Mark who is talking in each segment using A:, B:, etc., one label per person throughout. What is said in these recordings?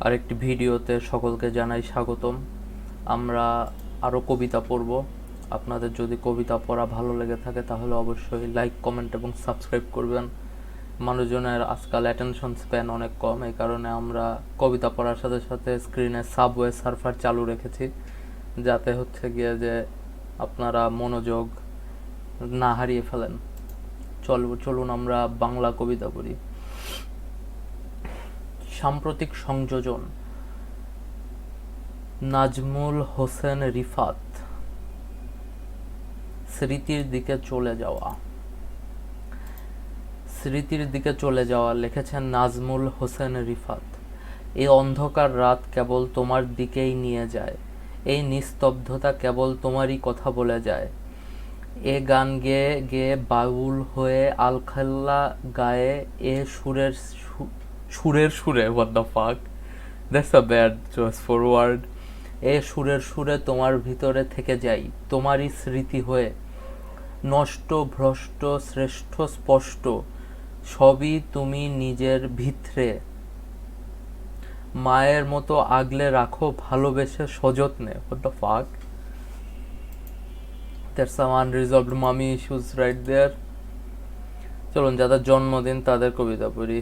A: আরেকটি ভিডিওতে সকলকে জানাই স্বাগতম। আমরা আরও কবিতা পড়ব। আপনাদের যদি কবিতা পড়া ভালো লেগে থাকে তাহলে অবশ্যই লাইক কমেন্ট এবং সাবস্ক্রাইব করবেন। মানুষজনের আজকাল অ্যাটেনশন স্প্যান অনেক কম, এই কারণে আমরা কবিতা পড়ার সাথে সাথে স্ক্রিনে সাবওয়ে সার্ফার চালু রেখেছি। যাতে হচ্ছে গিয়ে যে আপনারা মনোযোগ না হারিয়ে ফেলেন। চল, চলুন আমরা বাংলা কবিতা পড়ি। সাম্প্রতিক সংযোজন। নাজমুল হোসেন রিফাত, স্মৃতির দিকে চলে যাওয়া। স্মৃতির দিকে চলে যাওয়া লিখেছেন নাজমুল হোসেন রিফাত। এই অন্ধকার রাত কেবল তোমার দিকেই নিয়ে যায়। এই নিস্তব্ধতা কেবল তোমারই কথা বলে যায়। এ গান গেয়ে গেয়ে বাউল হয়ে আলখাল্লা গায়ে এ সুরের সুরের সুরে the fuck that's a bad choice forward এ সুরের সুরে তোমার ভিতরে থেকে যাই, তোমারই স্মৃতি হয়ে। নষ্ট, ভ্রষ্ট, শ্রেষ্ঠ, স্পষ্ট, সবই তুমি নিজের ভিতরে। মায়ের মতো আগলে রাখো, ভালোবেসে সযত্নে দ্য ফাক There's some unresolved mommy issues right there. চলুন, যাদের জন্মদিন, তাদের কবিতা পড়ি।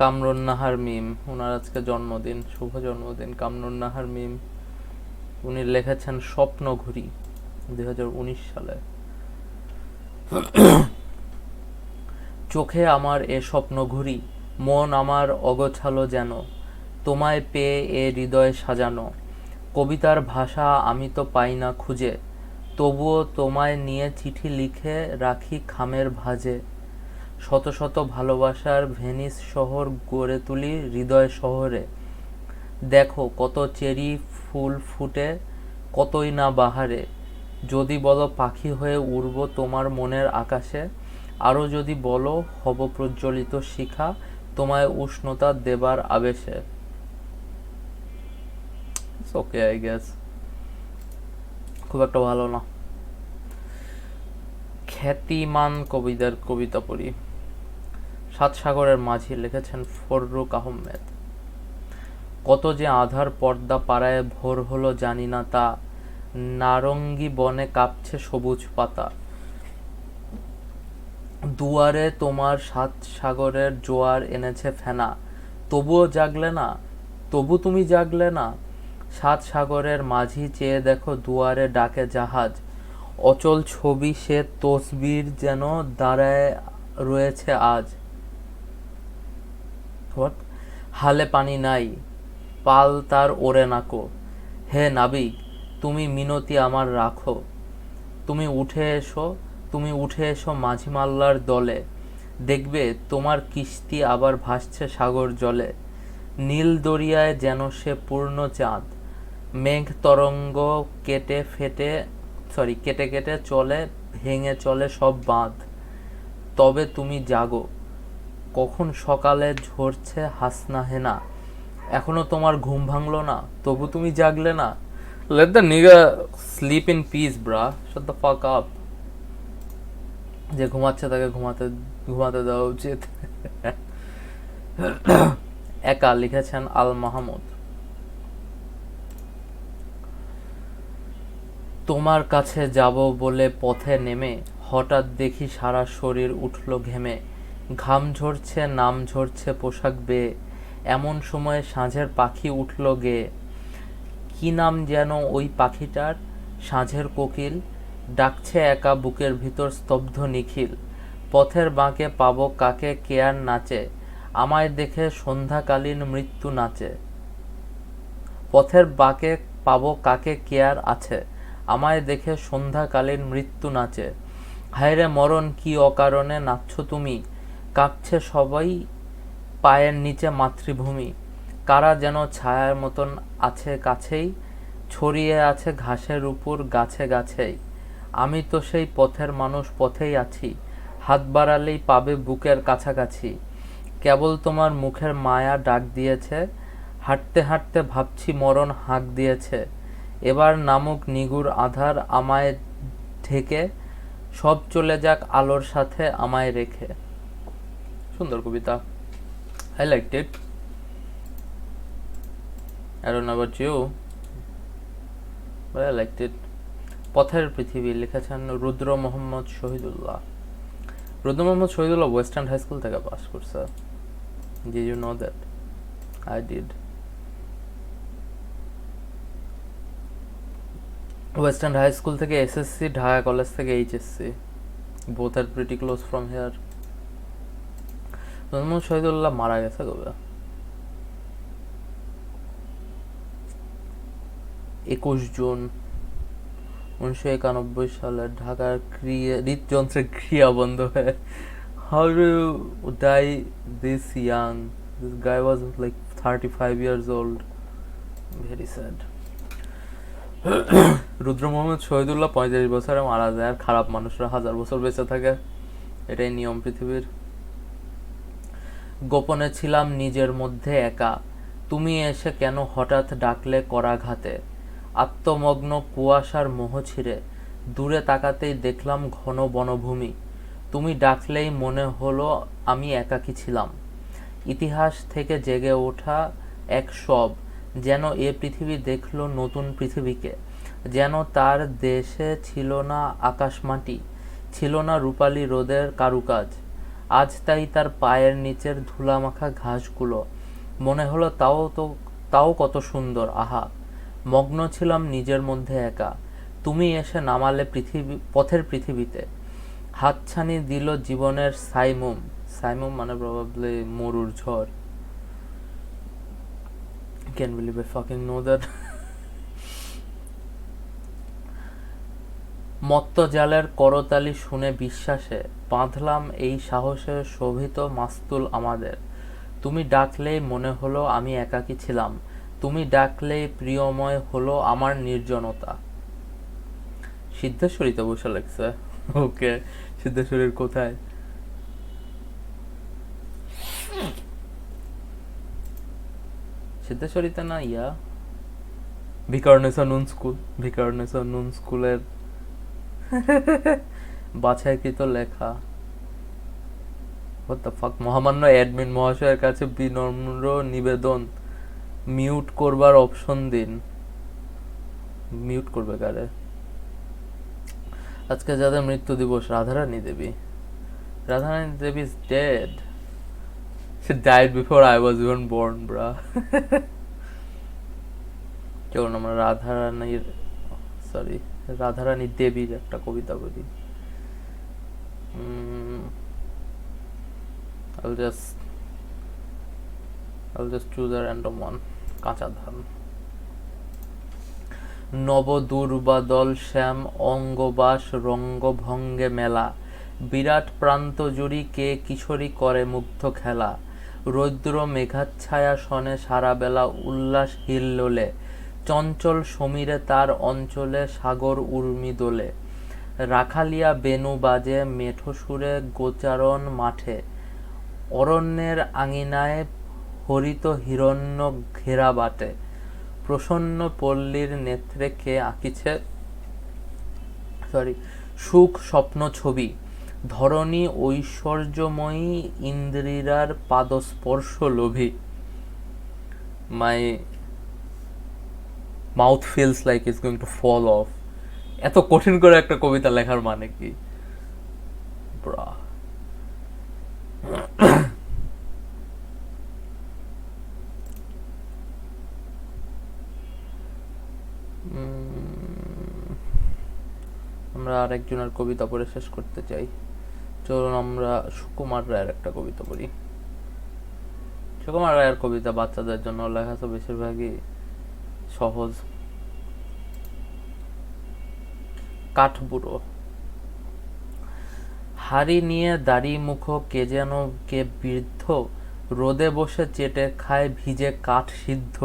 A: কামরুন নাহার মিম ওনার আজকে জন্মদিন, শুভ জন্মদিন কামরুন নাহার মিম। উনি লিখেছেন স্বপ্ন ঘুরি, দুই হাজার উনিশ সালে। চোখে আমার এ স্বপ্ন ঘুরি, মন আমার অগোছালো যেন, তোমায় পেয়ে এ হৃদয় সাজানো। কবিতার ভাষা আমি তো পাই না খুঁজে, তবুও তোমায় নিয়ে চিঠি লিখে রাখি খামের ভাজে। শত শত ভালোবাসার ভেনিস শহর গড়ে তুলি হৃদয় শহরে। দেখো কত চেরি ফুল ফুটে, কতই না বাহারে। যদি বলো পাখি হয়ে উড়ব তোমার মনের আকাশে আরও যদি বলো হব প্রজ্বলিত শিখা তোমায় উষ্ণতা দেবার আবেশে। ওকে আই গেস খুব একটা ভালো না। খ্যাতিমান কবিতার কবিতা পড়ি। সাত সাগরের মাঝি লিখেছেন ফররুক আহমেদ। কত যে আধার পর্দা পাড়ায় ভোর হলো জানি না তা, নারঙ্গি বনে কাঁপছে সবুজ পাতা। দুয়ারে তোমার সাত সাগরের জোয়ার এনেছে ফেনা, তবুও জাগলে না, তবু তুমি জাগলে না। সাত সাগরের মাঝি চেয়ে দেখো দুয়ারে ডাকে জাহাজ, অচল ছবি সে তসবির যেন দাঁড়ায় রয়েছে আজ। হালে পানি নাই, পাল তার ওরে নাকো। হে নাবিক, তুমি মিনতি আমার রাখো। তুমি উঠে এসো, তুমি উঠে এসো মাঝি মাল্লার দলে। দেখবে তোমার কিস্তি আবার ভাসছে সাগর জলে। নীল দরিয়ায় যেন সে পূর্ণ চাঁদ। মেঘ তরঙ্গ কেটে ফেটে সরি কেটে কেটে চলে, ভেঙে চলে সব বাঁধ। তবে তুমি জাগো। কখন সকালে ঝরছে হাসনা হেনা? এখনও তোমার ঘুম ভাঙলো না, তবু তুমি জাগলে না? Let the nigga sleep in peace bro shut the fuck up যে ঘুমাচ্ছে তাকে ঘুমাতে ঘুমাতে দেওয়া উচিত। একা লিখেছেন আল মাহমুদ। তোমার কাছে যাব বলে পথে নেমে, হঠাৎ দেখি সারা শরীর উঠল ঘেমে। ঘাম ঝরছে, নাম ঝরছে পোশাক বেয়ে এমন সময় সাঁঝের পাখি উঠল গে। কি নাম যেন ওই পাখিটার? সাঁঝের কোকিল ডাকছে একা বুকের ভিতর স্তব্ধ নিখিল। পথের বাঁকে পাবো কাকে কেয়ার নাচে? আমায় দেখে সন্ধ্যাকালীন মৃত্যু নাচে। পথের বাঁকে পাবো কাকে কেয়ার আছে? আমায় দেখে সন্ধ্যাকালীন মৃত্যু নাচে। হায়রে মরণ, কি অকারণে নাচছ তুমি? কাঁপছে সবাই পায়ের নিচে মাতৃভূমি। কারা যেন ছায়ার মতন আছে কাছেই, ছড়িয়ে আছে ঘাসের উপর গাছে গাছেই। আমি তো সেই পথের মানুষ, পথেই আছি। হাত বাড়ালেই পাবে বুকের কাছাকাছি। কেবল তোমার মুখের মায়া ডাক দিয়েছে, হাঁটতে হাঁটতে ভাবছি মরণ হাঁক দিয়েছে। এবার নামুক নিগুর আধার আমায় ঢেকে, সব চলে যাক আলোর সাথে আমায় রেখে। সুন্দর কবিতা। I like it I don't know about you, but I liked it. পথের পৃথিবী লিখেছেন Rudra Mohammad Shahidullah. Rudra Mohammad Shahidullah western high school থেকে পাস করছে। Do you know that I did western high school থেকে SSC Dhaka college থেকে HSC both are pretty close from here Mohammad Shahidullah মারা গেছে কবে? একুশ জুন উনিশশো একানব্বই সালে ঢাকার ক্রিয়া, হৃদযন্ত্রের ক্রিয়া বন্ধ হয়ে how die this young this guy was like thirty five years old very sad Rudra Mohammad Shahidullah পঁয়ত্রিশ বছরে মারা যায় আর খারাপ মানুষরা হাজার বছর বেঁচে থাকে। এটাই নিয়ম পৃথিবীর। গোপনে ছিলাম নিজের মধ্যে একা। তুমি এসে কেন হঠাৎ ডাকলে করাঘাতে? আত্মমগ্ন কুয়াশার মোহ ছিঁড়ে। দূরে তাকাতেই দেখলাম ঘন বনভূমি। তুমি ডাকলেই মনে হলো আমি একাকী ছিলাম। ইতিহাস থেকে জেগে ওঠা এক সব, যেন এ পৃথিবী দেখল নতুন পৃথিবীকে। যেন তার দেশে ছিল না আকাশ মাটি ছিল না রূপালী রোদের কারুকাজ। আজ তাই তার পায়ের নিচের ধুলামাখা ঘাসগুলো। মনে হলো তাও তো, তাও কত সুন্দর, আহা। মগ্ন ছিলাম নিজের মধ্যে একা। তুমি এসে নামালে পৃথিবী, পথের পৃথিবীতে। হাতছানি দিল জীবনের সাইমুম। সাইমুম মানে প্রবাবলি মরুর ঝড়। Can believe I fucking know that মত্তজালের করতালি শুনে বিশ্বাসে, বাঁধলাম এই সাহসে শোভিত মাস্তুল আমাদের। তুমি ডাকলেই মনে হলো আমি একাকী ছিলাম। তুমি ডাকলেই প্রিয়ময় হলো আমার নির্জনতা। সিদ্ধেশ্বরীতে বসে লাগছে। ওকে, সিদ্ধেশ্বরীর কোথায়? সিদ্ধেশ্বরীতে না ইয়া? ভিকারনেসা নুন স্কুল, ভিকারনেসা নুন স্কুলের বাছাইকৃত লেখা। Fuck? মহামান্য অ্যাডমিন মহাশয়ের কাছে বিনম্র নিবেদন। মিউট করবার অপশন দিন। মিউট করবে কারে? আজকে যাদের মৃত্যু দিবস Radharani Devi. Radharani Devi is dead She died before I was even born, bruh. চলুন আমরা রাধারানীর সরি রাধারানী দেবীর একটা কবিতা বলি। উম, I'll just I'll just choose a random one. কাঁচা ধান। নব শ্যাম অঙ্গবাস রঙ্গভঙ্গে মেলা। বিরাট প্রান্ত জুড়ি কে কিশোরী করে মুগ্ধ খেলা। রৌদ্র মেঘাচ্ছায়া শনে সারা বেলা উল্লাস হিল্লোলে। চঞ্চল সমীরে তার অঞ্চলে সাগর উর্মি দোলে। রাখালিয়া বেনু বাজে মেঠো সুরে গোচারণ মাঠে। অরণ্যের আঙিনায় হরিত হিরণ্য ঘেরা বাটে। প্রসন্ন পল্লীর নেত্রে কে আঁকিছে? সরি সুখ স্বপ্ন ছবি। ধরণী ঐশ্বর্যময়ী ইন্দ্রিরার পাদস্পর্শ লোভী। My mouth feels like is going to fall off এত কঠিন করে একটা কবিতা লেখার মানে কি? আমরা আরেকজনের কবিতা পড়ে শেষ করতে চাই। চলুন আমরা সুকুমার রায়ের একটা কবিতা পড়ি। সুকুমার রায়ের কবিতা বাচ্চাদের জন্য লেখা, তো বেশিরভাগই সহজ। কাঠবুড়ো। হাড়ি নিয়ে দাড়ি মুখ কে যেন কে বৃদ্ধ, রোদে বসে চেটে খায় ভিজে কাঠ সিদ্ধ।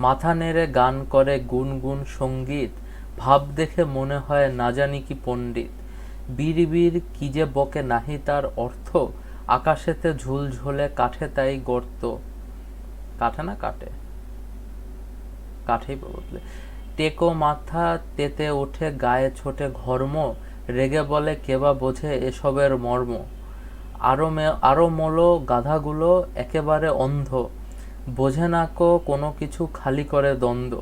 A: মাথা নেড়ে গান করে গুনগুন সংগীত, ভাব দেখে মনে হয় না জানি কি পণ্ডিত। বীর কি যে বকে নাহি তার অর্থ, আকাশেতে ঝুল ঝোলে কাঠে তাই গর্ত। কাঠে না কাটে কাঠেই প্রবলে টেকো মাথা তেতে ওঠে, গায়ে ছোটে ঘর্ম, রেগে বলে কেবা বোঝে এসবের মর্ম। আরও মে, আরও মোলো গাধাগুলো একেবারে অন্ধ। বোঝে না কো কোনো কিছু খালি করে দ্বন্দ্ব।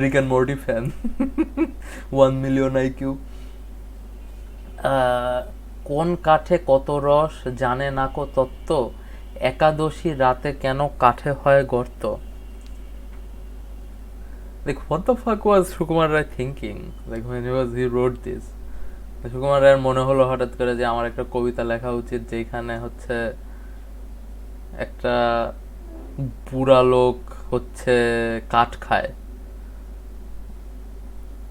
A: Rick and Morty fan one million IQ কোন কাঠে কত রস জানে না কো তত্ত্ব? একাদশী রাতে কেন কাঠে হয় গর্ত? Like, what the fuck was Sukumar Ray thinking like when he was he wrote this. Sukumar রায়ের মনে হলো হঠাৎ করে যে আমার একটা কবিতা লেখা উচিত যেখানে হচ্ছে একটা বুড়া লোক হচ্ছে কাঠ খায়।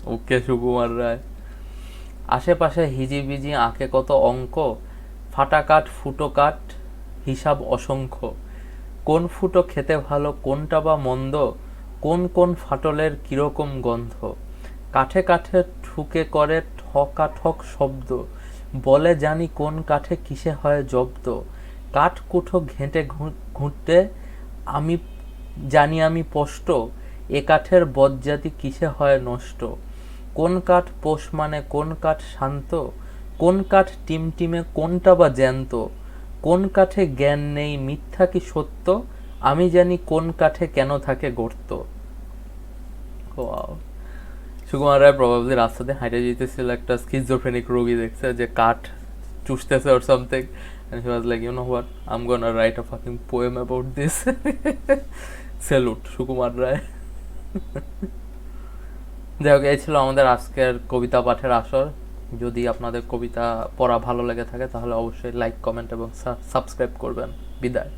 A: ওকে সুকুমার রায়। আশেপাশে হিজিবিজি আঁকে কত অঙ্ক? ফাটা কাঠ ফুটো কাঠ হিসাব অসংখ্য। কোন ফুটো খেতে ভালো কোনটা বা মন্দ? কোন কোন ফাটলের কীরকম গন্ধ? কাঠে কাঠে ঠুকে করে ঠকাঠক শব্দ। বলে জানি কোন কাঠে কিসে হয় জব্দ। কাঠ কুঠো ঘেঁটে ঘুঁটতে আমি জানি আমি স্পষ্ট। এ কাঠের বজ্জাতি কিসে হয় নষ্ট? কোন কাঠ পোষ মানে কোন কাঠ শান্ত? কোন কাঠ টিমটিমে কোনটা বা জ্যান্ত? কোন কাঠে জ্ঞান নেই মিথ্যা কি সত্য? আমি জানি কোন কাঠে কেন থাকে গর্ত. সুকুমার রায় প্রবাবলি রাস্তাতে হাঁটে যেতেছিল একটা স্কিজোফ্রেনিক রোগী দেখছে যে কাঠ চুষতেছে ওর something and he was like, you know what? I'm gonna write a fucking poem about this. Salute Sukumar Ray. যাই হোক, এই ছিল আমাদের আজকের কবিতা পাঠের আসর। যদি আপনাদের কবিতা পড়া ভালো লেগে থাকে, তাহলে অবশ্যই লাইক কমেন্ট এবং সাবস্ক্রাইব করবেন। বিদায়।